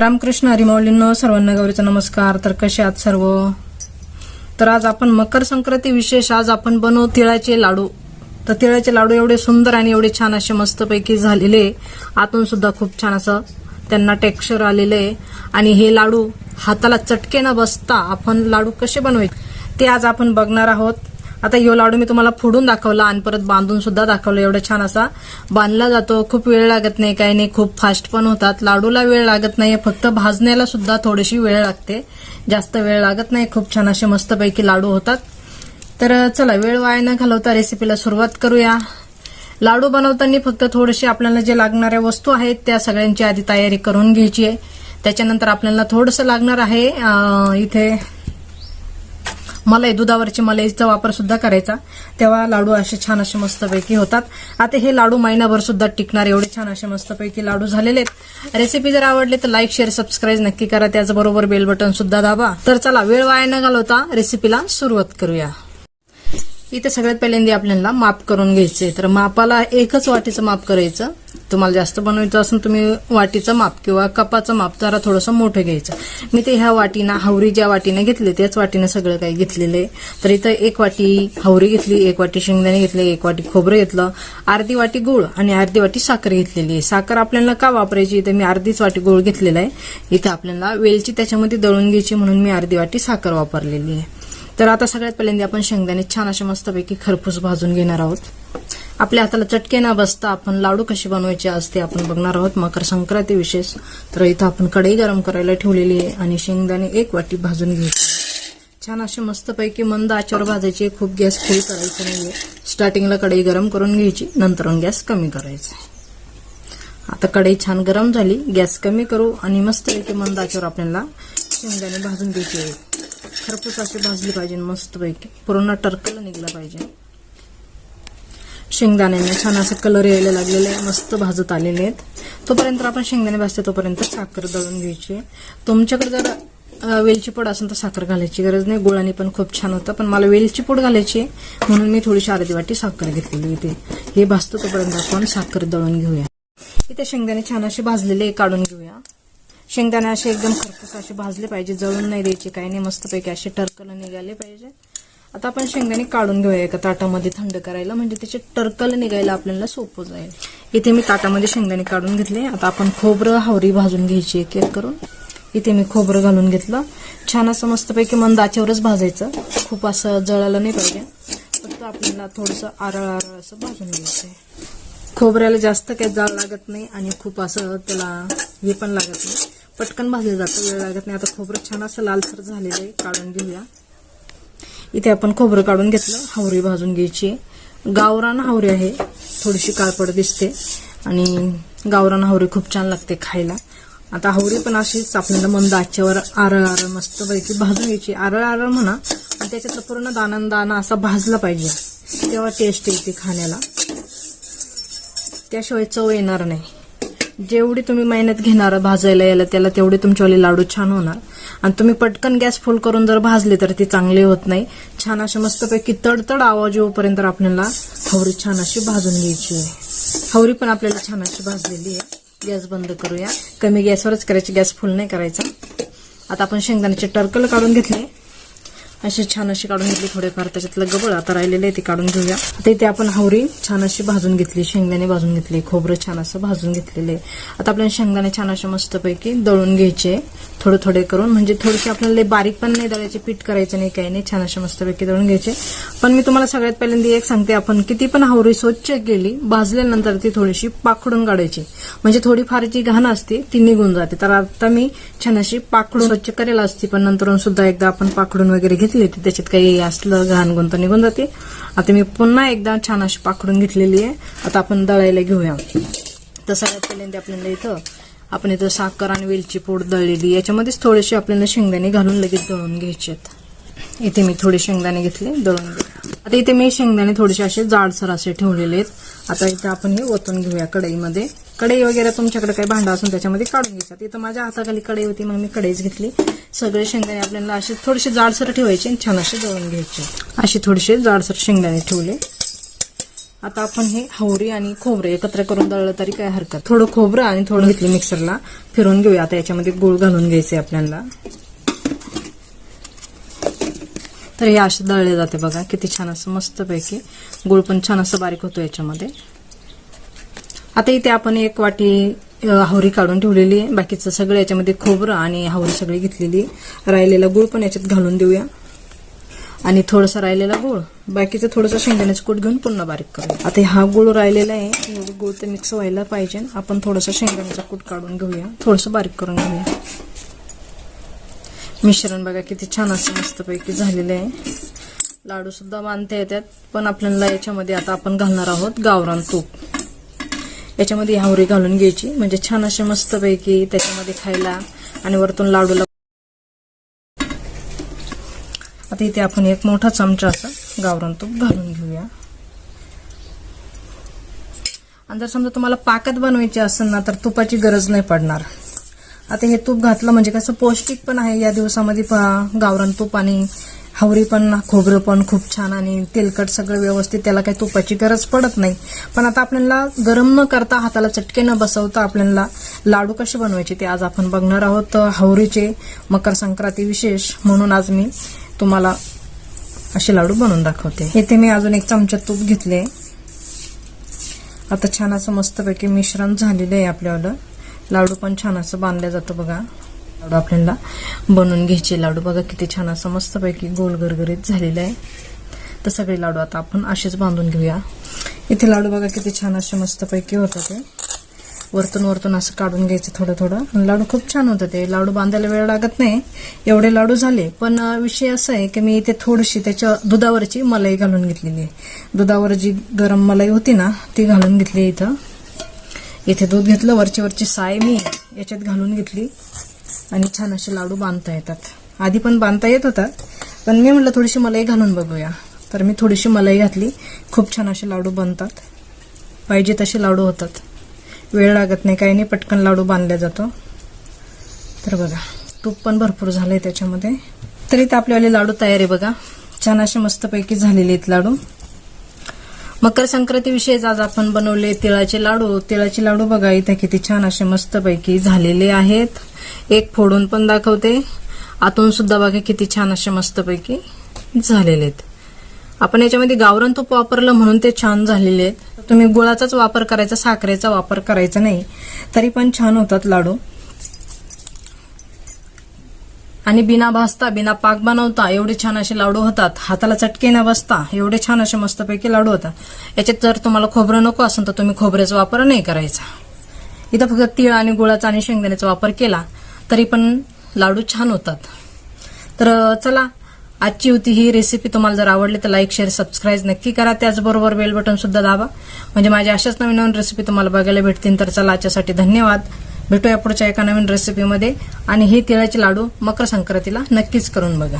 रामकृष्ण हरिमाऊलींनो सर्वांना गौरीचा नमस्कार. तर कसे आहात सर्व? तर आज आपण मकर संक्रांती विशेष आज आपण बनवू तिळाचे लाडू. तर तिळाचे लाडू एवढे सुंदर आणि एवढे छान असे मस्तपैकी झालेले. आतून सुद्धा खूप छान असं त्यांना टेक्स्चर आलेलं आहे. आणि हे लाडू हाताला चटके न बसता आपण लाडू कसे बनवायचे ते आज आपण बघणार आहोत. आता यो लाडू मी तुम्हाला फोडून दाखवला आणि परत बांधून सुद्धा दाखवलं. एवढं छान असा बांधला जातो. खूप वेळ लागत नाही काही नाही. खूप फास्ट पण होतात. लाडूला वेळ लागत नाही फक्त भाजण्याला सुद्धा थोडीशी वेळ लागते. जास्त वेळ लागत नाही. खूप छान असे मस्तपैकी लाडू होतात. तर चला वेळ वाया न घालवता रेसिपीला सुरुवात करूया. लाडू बनवताना फक्त थोडेसे आपल्याला जे लागणाऱ्या वस्तू आहेत त्या सगळ्यांची आधी तयारी करून घ्यायची आहे. त्याच्यानंतर आपल्याला थोडंसं लागणार आहे इथे मलाई दुधावरची मलाईचा वापर सुद्धा करायचा. तेव्हा लाडू असे छान असे मस्तपैकी होतात. आता हे लाडू महिनाभर सुद्धा टिकणार एवढे छान असे मस्तपैकी लाडू झालेले आहेत. रेसिपी जर आवडली तर लाईक शेअर सबस्क्राईब नक्की करा. त्याचबरोबर बेल बटन सुद्धा दाबा. तर चला वेळ वाया न घालवता रेसिपीला सुरुवात करूया. इथे सगळ्यात पहिल्यांदा आपल्याला माप करून घ्यायचे. तर मापाला एकच वाटीचं माप करायचं. तुम्हाला जास्त बनवायचं असून तुम्ही वाटीचं माप किंवा कपाचं माप जरा थोडंसं मोठं घ्यायचं. मी ते ह्या वाटीनं हावरी ज्या वाटीनं घेतली त्याच वाटीनं सगळं काही घेतलेलं आहे. तर इथं एक वाटी हावरी घेतली एक वाटी शेंगदाणे घेतले एक वाटी खोबरं घेतलं अर्धी वाटी गुळ आणि अर्धी वाटी साखर घेतलेली आहे. साखर आपल्याला का वापरायची? इथं मी अर्धीच वाटी गुळ घेतलेला आहे. इथं आपल्याला वेलची त्याच्यामध्ये दळून घ्यायची म्हणून मी अर्धी वाटी साखर वापरलेली आहे. तर आता सगळ्यात पहिल्यांदा आपण शेंगदाणे छान असे मस्तपैकी खरपूस भाजून घेणार आहोत. आपल्या हाताला चटके न बसता आपण लाडू कसे बनवायचे असते आपण बघणार आहोत. मकर संक्रांती विशेष. तर इथं आपण कढई गरम करायला ठेवलेली आहे आणि शेंगदाणे एक वाटी भाजून घ्यायचे छान असे मस्तपैकी मंद आचार भाजायचे. खूप गॅस फुल करायचं नाहीये. स्टार्टिंगला कढई गरम करून घ्यायची. नंतर गॅस कमी करायचा. आता कढई छान गरम झाली. गॅस कमी करू आणि मस्तपैकी मंद आचार आपल्याला शेंगदाणे भाजून घ्यायचे आहे खरपूस असे भाजले पाहिजे मस्तपैकी. पूर्ण टर्कल निघला पाहिजे. शेंगदाण्यांना छान असं कलर यायला लागलेले आहे. मस्त भाजत आलेले आहेत. तोपर्यंत आपण शेंगदाणे भाजते तोपर्यंत साखर दळून घ्यायची. तुमच्याकडे जर वेलची पूड असेल तर साखर घालायची गरज नाही. गुळाने पण खूप छान होतं. पण मला वेलची पूड घालायची आहे, म्हणून मी थोडीशी अर्धी वाटी साखर घेतलेली इथे. हे भाजतो तोपर्यंत आपण साखर दळून घेऊया. इथे शेंगदाणे छान असे भाजलेले काढून घेऊया. शेंगदाणे असे एकदम खरपूस असे भाजले पाहिजे जळून नाही द्यायचे काही नाही मस्तपैकी असे टर्कल निघाले पाहिजे. आता आपण शेंगदाणे काढून घेऊया एका ताटामध्ये थंड करायला म्हणजे त्याचे टर्कल निघायला आपल्याला सोपं जाईल. इथे मी ताटामध्ये शेंगदाणे काढून घेतले. आता आपण खोबरं हावरी भाजून घ्यायची एक एक करून. इथे मी खोबरं घालून घेतलं. छान असं मस्तपैकी मंद आचेवरच भाजायचं. खूप असं जळायला नाही पाहिजे. फक्त आपल्याला थोडंसं आरळ आरळ असं भाजून घ्यायचं खोबऱ्याला जास्त काही जाळ लागत नाही आणि खूप असं त्याला हे पण लागत नाही. पटकन भाजलं जातं वेळ लागत नाही. आता खोबरं छान असं लालसर झालेलं आहे काढून घेऊया. इथे आपण खोबरं काढून घेतलं हावरी भाजून घ्यायची. गावरान हावरी आहे थोडीशी काळपड दिसते. आणि गावरान हावरी खूप छान लागते खायला. आता हावरी पण अशीच आपल्याला मंद आच्यावर आरळ आरळ मस्त पैकी भाजून घ्यायची. आरळ आरळ म्हणा आणि त्याच्यातलं पूर्ण दाना दाना असा भाजला पाहिजे. तेव्हा टेस्ट येते खाण्याला. त्याशिवाय चव येणार नाही. जेवढी तुम्ही मेहनत घेणार भाजायला यायला त्याला तेवढे तुमच्यावाले लाडू छान होणार. आणि तुम्ही पटकन गॅस फुल करून जर भाजले तर ती चांगली होत नाही. छान अशी मस्तपैकी तडतड आवाज येऊपर्यंत आपल्याला हवरी छान अशी भाजून घ्यायची आहे. हवरी पण आपल्याला छान अशी भाजलेली आहे. गॅस बंद करूया. कमी गॅसवरच करायची. गॅस फुल नाही करायचा. आता आपण शेंगदाण्याचे टर्कल काढून घेतले. असे छान अशी काढून घेतली थोडेफार. त्याच्यातलं गबळ आता राहिलेलं आहे ते काढून घेऊया. आता इथे आपण हवरी छान अशी भाजून घेतली शेंगदाणे भाजून घेतली खोबरं छान असं भाजून घेतलेले आता आपल्याला शेंगदाणे छान असे मस्तपैकी दळून घ्यायचे थोडे थोडे करून म्हणजे थोडेसे आपल्याला बारीक पण नाही दळायचे पीठ करायचं नाही काही नाही. छान असे मस्तपैकी दळून घ्यायचे. पण मी तुम्हाला सगळ्यात पहिल्यांदा एक सांगते आपण किती पण हावरी स्वच्छ केली भाजल्यानंतर ती थोडीशी पाखडून काढायची. म्हणजे थोडीफार जी घाण असते ती निघून जाते. तर आता मी छान अशी पाखडून स्वच्छ करेल असती पण नंतर सुद्धा एकदा आपण पाखडून वगैरे घेतली होती. त्याच्यात काही असलं घाण गुंत निघून जाते. आता मी पुन्हा एकदा छान अशी पाखडून घेतलेली आहे. आता आपण दळायला घेऊया. तर सगळ्यात पहिल्यांदा आपल्याला इथं आपण इथं साखर आणि वेलची पूड दळलेली याच्यामध्येच थोडेसे आपल्याला शेंगदाणे घालून लगेच दळून घ्यायचे आहेत. इथे मी थोडे शेंगदाणे घेतले दळून आता इथे मी शेंगदाणे थोडेसे असे जाडसर असे ठेवलेले आहेत. आता इथे आपण हे ओतून घेऊया कढईमध्ये. कढई वगैरे तुमच्याकडे काही भांडा असून त्याच्यामध्ये काढून घ्यायचं. इथं माझ्या हाताखाली कढई होती मग मी कढईच घेतली. सगळे शेंगदाणे आपल्याला असे थोडेसे जाडसर ठेवायचे आणि छान असे जळून घ्यायचे. असे थोडेसे जाडसर शेंगदाणे ठेवले. आता आपण हे हावरी आणि खोबरं एकत्र करून दळलं तरी काय हरकत. थोडं खोबरं आणि थोडं घेतलं मिक्सरला. फिरवून घेऊया. आता याच्यामध्ये गुळ घालून घ्यायचे आपल्याला. तर हे असे दळले जाते बघा. किती छान असं मस्तपैकी. गुळ पण छान असं बारीक होतो याच्यामध्ये. आता इथे आपण एक वाटी हावरी काढून ठेवलेली आहे. बाकीचं सगळं याच्यामध्ये खोबरं आणि हावरी सगळी घेतलेली राहिलेला गुळ पण याच्यात घालून देऊया. आणि थोडंसं राहिलेला गुळ बाकीचं थोडंसं शेंगदाण्याचं कूट घेऊन पुन्हा बारीक करूया. आता हा गुळ राहिलेला आहे. एवढं गुळ तर मिक्स व्हायला पाहिजे. आपण थोडंसं शेंगदाण्याचं कूट काढून घेऊया. थोडंसं बारीक करून घेऊया. मिश्रण बघा किती छान असं मस्तपैकी झालेलं आहे. लाडू सुद्धा बांधता येतात पण आपल्याला याच्यामध्ये आता आपण घालणार आहोत गावरान तूप. याच्यामध्ये हावरी घालून घ्यायची. म्हणजे छान असे मस्तपैकी त्याच्यामध्ये खायला आणि वरतून लाडूला आता इथे आपण एक मोठा चमचा असं गावरान तूप घालून घेऊया. आणि जर समजा तुम्हाला पाकात बनवायची असेल ना तर तुपाची गरज नाही पडणार. आता हे तूप घातलं म्हणजे कसं पौष्टिक पण आहे या दिवसामध्ये प- गावरान तूप आणि हावरी पण खोबरं पण खूप छान आणि तेलकट सगळं व्यवस्थित त्याला काही तुपाची गरज पडत नाही. पण आता आपल्याला गरम न करता हाताला चटके न बसवता आपल्याला लाडू कसे बनवायचे ते आज आपण बघणार आहोत. हावरीचे मकर संक्रांती विशेष म्हणून आज मी तुम्हाला असे लाडू बनवून दाखवते. येथे मी अजून एक चमचा तूप घेतले. आता छान असं मस्तपैकी मिश्रण झालेलं आहे आपल्याला. लाडू पण छान असं बांधलं जातं बघा. लाडू आपल्याला बनवून घ्यायचे. लाडू बघा किती छान असं मस्तपैकी गोल गरगरीत झालेलं आहे. तर सगळे लाडू आता आपण असेच बांधून घेऊया. इथे लाडू बघा किती छान असे मस्तपैकी होतं ते वरतून वरतून असं काढून घ्यायचं थोडं थोडं. लाडू खूप छान होतं ते. लाडू बांधायला वेळ लागत नाही. एवढे लाडू झाले. पण विषय असा आहे की मी इथे थोडीशी त्याच्या दुधावरची मलाई घालून घेतलेली आहे. दुधावर जी गरम मलाई होती ना ती घालून घेतली इथं. इथे दूध घेतलं. वरची वरची साय मी याच्यात घालून घेतली. आणि छान असे लाडू बांधता येतात. आधी पण बांधता येत होतात पण मी म्हटलं थोडीशी मलाई घालून बघूया. तर मी थोडीशी मलाई घातली. खूप छान असे लाडू बनतात. पाहिजे तसे लाडू होतात. वेळ लागत नाही काही नाही पटकन लाडू बांधला जातो. तर बघा तूप पण भरपूर झालंय त्याच्यामध्ये. तरी तर आपल्यावाले लाडू तयार आहे बघा. छान असे मस्तपैकी झालेले आहेत लाडू. मकर संक्रांतीविषयीच आज आपण बनवले तिळाचे लाडू. तिळाचे लाडू बघा इथे किती छान असे मस्तपैकी झालेले आहेत. एक फोडून पण दाखवते. आतून सुद्धा बघा किती छान असे मस्तपैकी झालेले आहेत. आपण याच्यामध्ये गावरण तूप वापरलं म्हणून ते छान झालेले आहेत. तुम्ही गुळाचाच वापर करायचा साखरेचा वापर करायचा नाही. तरी पण छान होतात लाडू. आणि बिना भाजता बिना पाक बनवता एवढे छान असे लाडू होतात. हाताला चटके न बसता एवढे छान असे मस्तपैकी लाडू होतात. याच्यात जर तुम्हाला खोबरं नको असेल तर तुम्ही खोबऱ्याचा वापर नाही करायचा. इथं फक्त तीळ आणि गुळाचा आणि शेंगदाण्याचा वापर केला तरी पण लाडू छान होतात. तर चला आजची होती ही रेसिपी तुम्हाला जर आवडली तर लाईक शेअर सबस्क्राईब नक्की करा. त्याचबरोबर बेल बटन सुद्धा दाबा. म्हणजे माझ्या अशाच नवीन नवीन रेसिपी तुम्हाला बघायला भेटतील तर चला याच्यासाठी धन्यवाद. भेटूया पुढच्या एका नवीन रेसिपीमध्ये आणि हे तिळाचे लाडू मकर संक्रांतीला नक्कीच करून बघा.